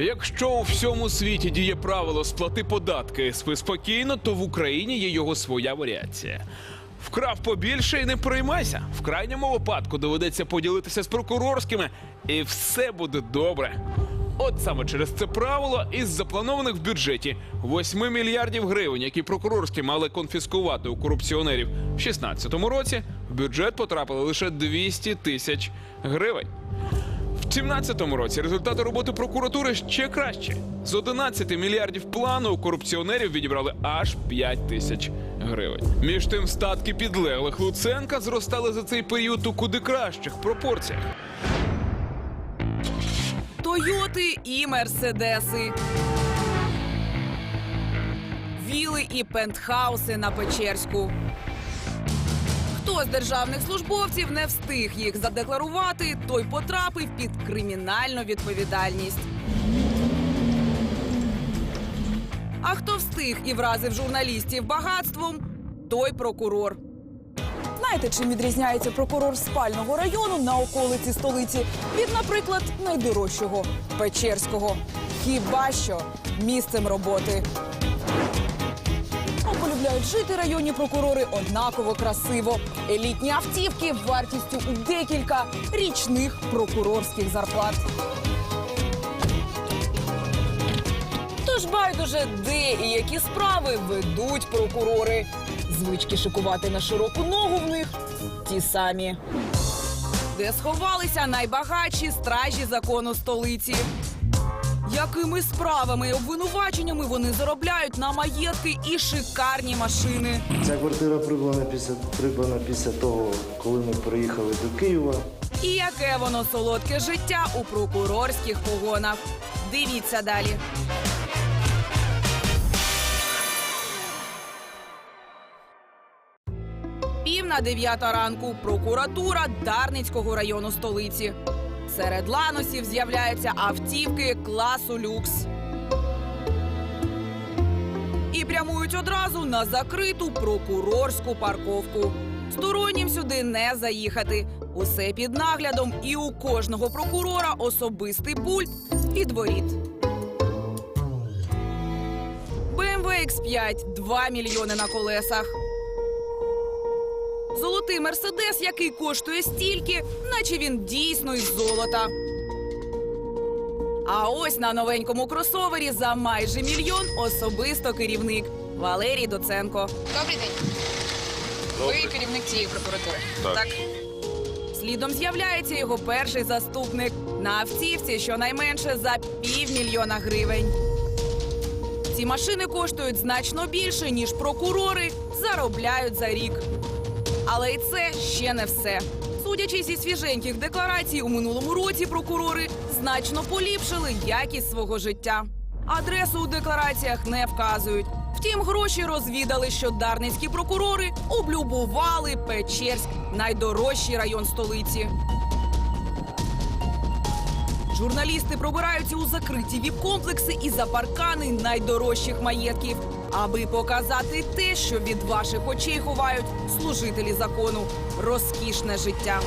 Якщо у всьому світі діє правило сплати податки спи спокійно, то в Україні є його своя варіація. Вкрав побільше і не переймайся. В крайньому випадку доведеться поділитися з прокурорськими, і все буде добре. От саме через це правило із запланованих в бюджеті 8 мільярдів гривень, які прокурорські мали конфіскувати у корупціонерів в 2016 році, в бюджет потрапили лише 200 тисяч гривень. В 2017 році результати роботи прокуратури ще краще. З 11 мільярдів плану корупціонерів відібрали аж 5 тисяч гривень. Між тим, статки підлеглих Луценка зростали за цей період у куди кращих пропорціях. Тойоти і мерседеси. Віли і пентхауси на Печерську. Хто з державних службовців не встиг їх задекларувати, той потрапив під кримінальну відповідальність. А хто встиг і вразив журналістів багатством, той прокурор. Знаєте, чим відрізняється прокурор спального району на околиці столиці від, наприклад, найдорожчого Печерського? Хіба що місцем роботи. А жити районні прокурори однаково красиво. Елітні автівки вартістю у декілька річних прокурорських зарплат. Тож байдуже, де і які справи ведуть прокурори. Звички шикувати на широку ногу в них ті самі. Де сховалися найбагатші стражі закону столиці. Якими справами і обвинуваченнями вони заробляють на маєтки і шикарні машини? Ця квартира придбана після, придбана після того, коли ми приїхали до Києва. І яке воно солодке життя у прокурорських погонах. Дивіться далі. Пів на дев'ята ранку. Прокуратура Дарницького району столиці. Серед ланосів з'являються автівки класу люкс. І прямують одразу на закриту прокурорську парковку. Стороннім сюди не заїхати. Усе під наглядом, і у кожного прокурора особистий пульт від воріт. BMW X5 – 2 мільйони на колесах. Золотий мерседес, який коштує стільки, наче він дійсно із золота. А ось на новенькому кросовері за майже мільйон особисто керівник Валерій Доценко. Добрий день. Ви керівник цієї прокуратури. Так. Слідом з'являється його перший заступник на автівці щонайменше за півмільйона гривень. Ці машини коштують значно більше, ніж прокурори заробляють за рік. Але і це ще не все. Судячи зі свіженьких декларацій, у минулому році прокурори значно поліпшили якість свого життя. Адресу у деклараціях не вказують. Втім, гроші розвідали, що дарницькі прокурори облюбували Печерськ, найдорожчий район столиці. Журналісти пробираються у закриті віп-комплекси і за паркани найдорожчих маєтків, аби показати те, що від ваших очей ховають служителі закону розкішне життя.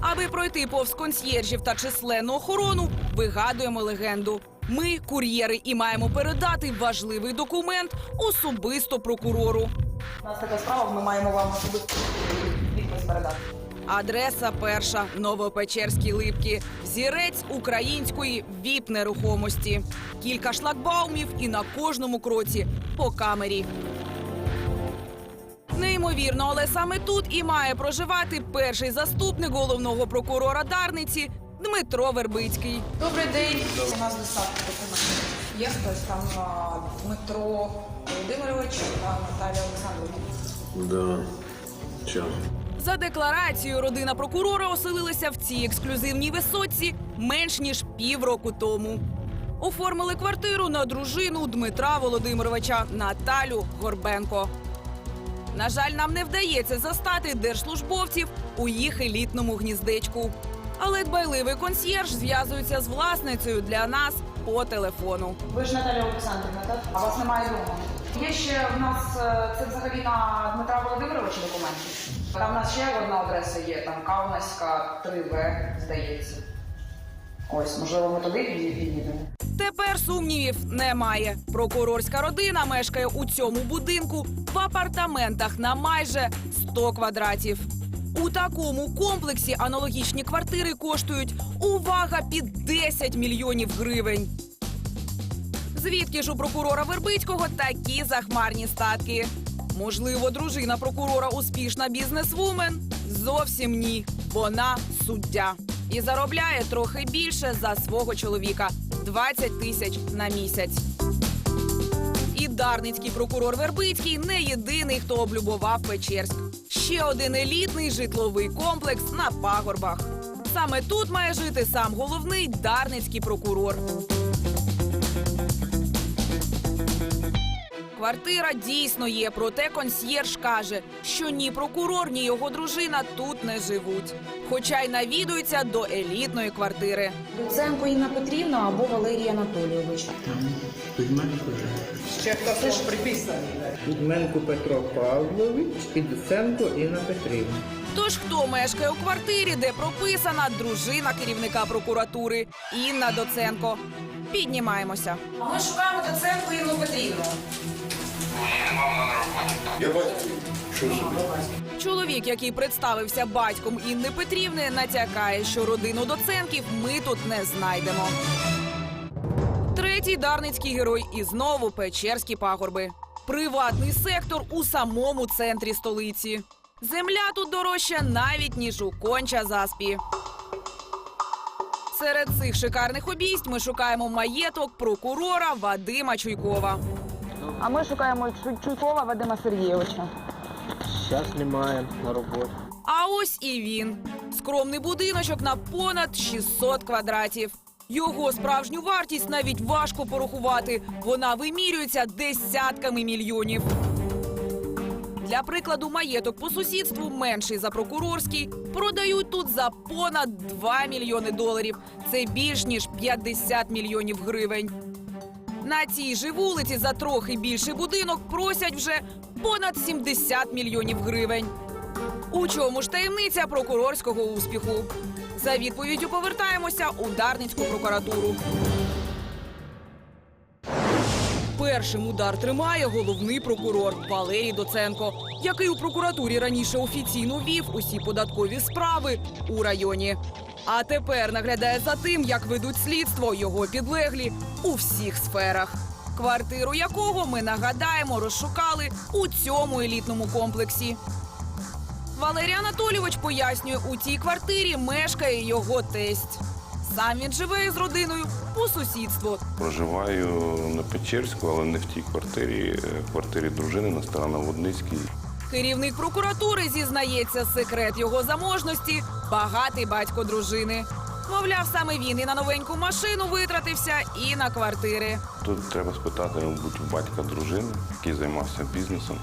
Аби пройти повз консьєржів та численну охорону, вигадуємо легенду. Ми кур'єри і маємо передати важливий документ особисто прокурору. У нас така справа, ми маємо вам особисто підпис передати. Адреса перша Новопечерські липки. Взірець української віп нерухомості. Кілька шлагбаумів і на кожному кроці по камері. Неймовірно, але саме тут і має проживати перший заступник головного прокурора Дарниці Дмитро Вербицький. Добрий день. У нас доставка документів. Є хтось там Дмитро Володимирович та Наталія Олександровна. Да. Час. За декларацією, родина прокурора оселилася в цій ексклюзивній висотці менш ніж півроку тому. Оформили квартиру на дружину Дмитра Володимировича Наталю Горбенко. На жаль, нам не вдається застати держслужбовців у їх елітному гніздечку. Але дбайливий консьєрж зв'язується з власницею для нас по телефону. Ви ж Наталія Олександрівна, так? А вас немає вдома? Є ще в нас е, це взагалі на Дмитра Володимировича документи. Там в нас ще одна адреса є, там Каунаська 3В, здається. Ось, можливо, ми туди підійдемо. Тепер сумнівів немає. Прокурорська родина мешкає у цьому будинку в апартаментах на майже 100 квадратів. У такому комплексі аналогічні квартири коштують увага під 10 мільйонів гривень. Звідки ж у прокурора Вербицького такі захмарні статки? Можливо, дружина прокурора успішна бізнесвумен? Зовсім ні. Вона суддя. І заробляє трохи більше за свого чоловіка 20 тисяч на місяць. І дарницький прокурор Вербицький не єдиний, хто облюбував Печерськ. Ще один елітний житловий комплекс на пагорбах. Саме тут має жити сам головний дарницький прокурор. Квартира дійсно є, проте консьєрж каже, що ні прокурор, ні його дружина тут не живуть. Хоча й навідуються до елітної квартири. Луценко Інна Петрівна або Валерій Анатолійович. Кузьменко Петро Павлович і Доценко Інна Петрівна. Тож хто мешкає у квартирі, де прописана дружина керівника прокуратури Інна Доценко? Піднімаємося. Ми шукаємо Доценко Інну Петрівну. Чоловік, який представився батьком Інни Петрівни, натякає, що родину Доценків ми тут не знайдемо. Третій дарницький герой і знову Печерські пагорби. Приватний сектор у самому центрі столиці. Земля тут дорожча навіть ніж у конча заспі. Серед цих шикарних обійсть ми шукаємо маєток прокурора Вадима Чуйкова. А ми шукаємо Чуйкова Вадима Сергійовича. Зараз немає на роботі. А ось і він. Скромний будиночок на понад 600 квадратів. Його справжню вартість навіть важко порахувати. Вона вимірюється десятками мільйонів. Для прикладу, маєток по сусідству менший за прокурорський продають тут за понад 2 мільйони доларів. Це більш ніж 50 мільйонів гривень. На цій же вулиці за трохи більший будинок просять вже понад 70 мільйонів гривень. У чому ж таємниця прокурорського успіху? За відповіддю повертаємося у Дарницьку прокуратуру. Першим удар тримає головний прокурор Валерій Доценко, який у прокуратурі раніше офіційно вів усі податкові справи у районі. А тепер наглядає за тим, як ведуть слідство його підлеглі у всіх сферах. Квартиру якого ми нагадаємо розшукали у цьому елітному комплексі. Валерій Анатолійович пояснює, у цій квартирі мешкає його тесть. Сам він живе із родиною по сусідству. Проживаю на Печерську, але не в тій квартирі, е, квартирі дружини на Старановодницькій. Керівник прокуратури зізнається, секрет його заможності багатий батько дружини. Мовляв, саме він і на новеньку машину витратився, і на квартири. Тут треба спитати, мабуть, батька дружини, який займався бізнесом.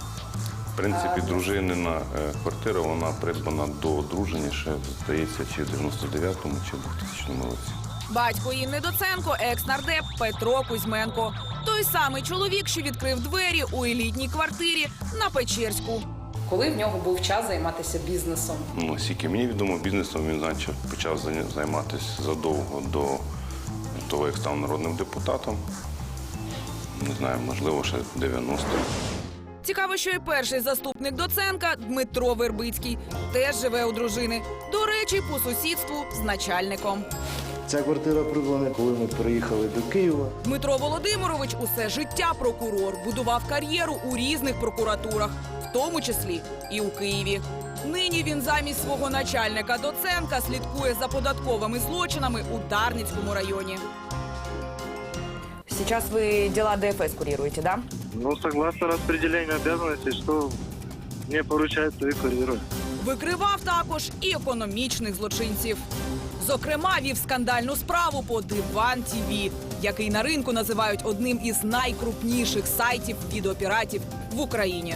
В принципі, дружинина е, квартира вона придбана до одруження ще, здається, чи в 99-му, чи в 2000 році. Батько Інни Доценко, екс-нардеп Петро Кузьменко. Той самий чоловік, що відкрив двері у елітній квартирі на Печерську. Коли в нього був час займатися бізнесом? Ну, скільки мені відомо, бізнесом він почав, займатися задовго до того, як став народним депутатом. Не знаю, можливо, ще 90 Цікаво, що і перший заступник Доценка Дмитро Вербицький теж живе у дружини. До речі, по сусідству з начальником. Ця квартира придбана, коли ми приїхали до Києва. Дмитро Володимирович усе життя прокурор будував кар'єру у різних прокуратурах, в тому числі і у Києві. Нині він замість свого начальника Доценка слідкує за податковими злочинами у Дарницькому районі. Сейчас вы дела ДФС курируете, да? Ну, согласно распределению обязанностей, что мне поручается и курирую. Викривав також і економічних злочинців. Зокрема, вів скандальну справу по Диван ТІВІ, який на ринку називають одним із найкрупніших сайтів відеопіратів в Україні.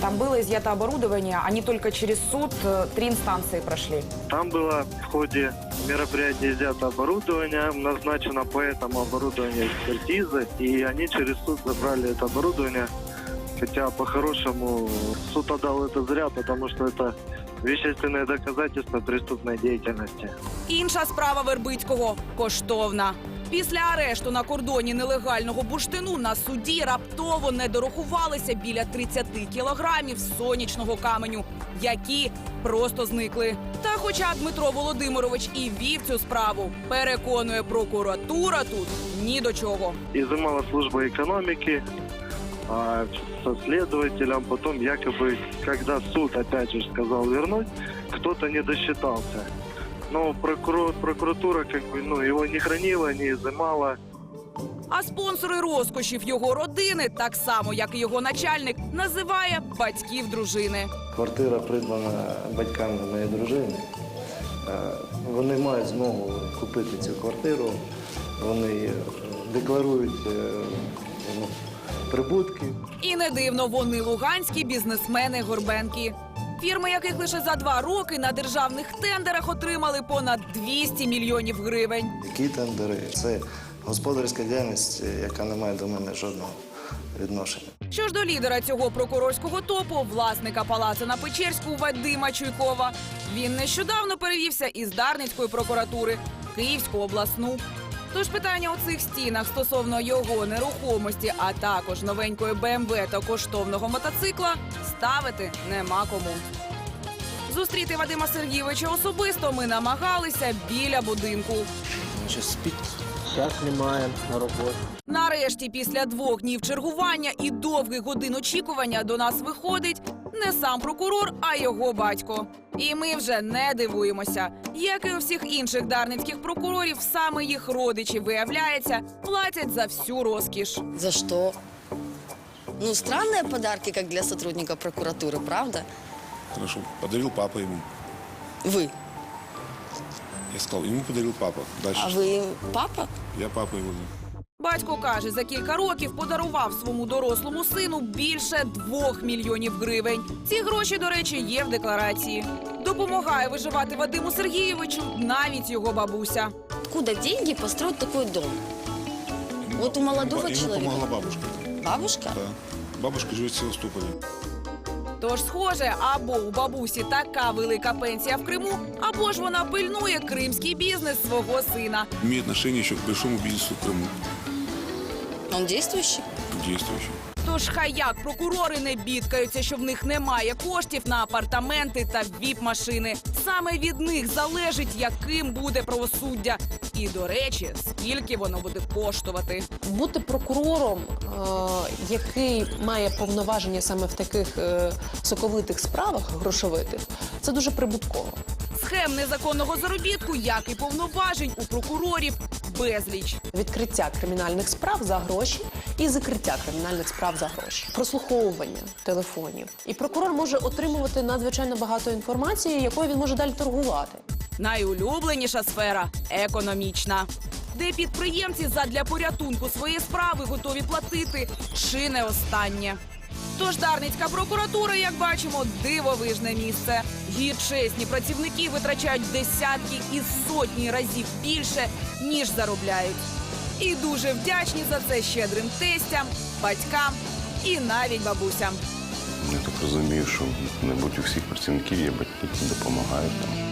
Там было изъято оборудование, они только через суд э, три инстанции прошли. Там было в ходе мероприятия изъято оборудование, назначено по этому оборудованию экспертиза, и они через суд забрали это оборудование. Хотя, по-хорошему, суд отдал это зря, потому что это вещественные доказательства преступной деятельности. Інша справа Вербицького коштовна. Після арешту на кордоні нелегального бурштину на суді раптово не дорахувалися біля 30 кілограмів сонячного каменю, які просто зникли. Та, хоча Дмитро Володимирович і вів цю справу, переконує прокуратура тут ні до чого. Изымала служба экономики а, со следователем. Потом якобы, когда суд опять же сказал вернуть, кто-то не досчитался. Но прокурор, прокуратура как бы, ну, его не хранила, не изымала. А спонсори розкошів його родини, так само як і його начальник, називає батьків дружини. Квартира придбана батьками моєї дружини. Е, Вони мають змогу купити цю квартиру. Вони е, декларують е, ну, прибутки. І не дивно, вони луганські бізнесмени Горбенки. Фірми, яких лише за два роки на державних тендерах отримали понад 200 мільйонів гривень. Які тендери? Це господарська діяльність, яка не має до мене жодного відношення. Що ж до лідера цього прокурорського топу, власника палацу на Печерську Вадима Чуйкова, він нещодавно перевівся із Дарницької прокуратури в Київську обласну. Тож питання у цих стінах стосовно його нерухомості, а також новенької БМВ та коштовного мотоцикла ставити нема кому. Зустріти Вадима Сергійовича особисто ми намагалися біля будинку. Зараз немає на роботі. Нарешті, після двох днів чергування і довгих годин очікування до нас виходить не сам прокурор, а його батько. І ми вже не дивуємося. Як і у всіх інших дарницьких прокурорів, саме їх родичі, виявляється, платять за всю розкіш. За что? Ну, странные подарки, как для сотрудника прокуратуры, правда? Хорошо. Подарил папа ему. Вы. Я сказал, ему подарил папа. Дальше. А что? вы папа? Я папа его. Батько каже, за кілька років подарував своєму дорослому сину більше двох мільйонів гривень. Ці гроші, до речі, є в декларації. Допомагає виживати Вадиму Сергійовичу навіть його бабуся. Откуда деньги построить такой дом? Вот у молодого Ему человека. помогла бабушка. Бабушка? Да. Бабушка живет в Севастополе. Тож, схоже, або у бабусі така велика пенсія в Криму, або ж вона пильнує кримський бізнес свого сина. Имеет отношение еще к большому бизнесу в Крыму. Он действующий? Действующий. Тож хай як прокурори не бідкаються, що в них немає коштів на апартаменти та віп-машини. Саме від них залежить, яким буде правосуддя. І, до речі, скільки воно буде коштувати. Бути прокурором, е, який має повноваження саме в таких е, соковитих справах грошовитих, це дуже прибутково. Схем незаконного заробітку, як і повноважень у прокурорів, безліч. Відкриття кримінальних справ за гроші і закриття кримінальних справ за гроші, прослуховування телефонів. І прокурор може отримувати надзвичайно багато інформації, якою він може далі торгувати. Найулюбленіша сфера економічна, де підприємці задля порятунку своєї справи готові платити чи не останнє. Тож Дарницька прокуратура, як бачимо, дивовижне місце. Її чесні працівники витрачають десятки і сотні разів більше, ніж заробляють. І дуже вдячні за це щедрим тестям, батькам і навіть бабусям. Я так розумію, що, мабуть, у всіх працівників є батьки, які допомагають.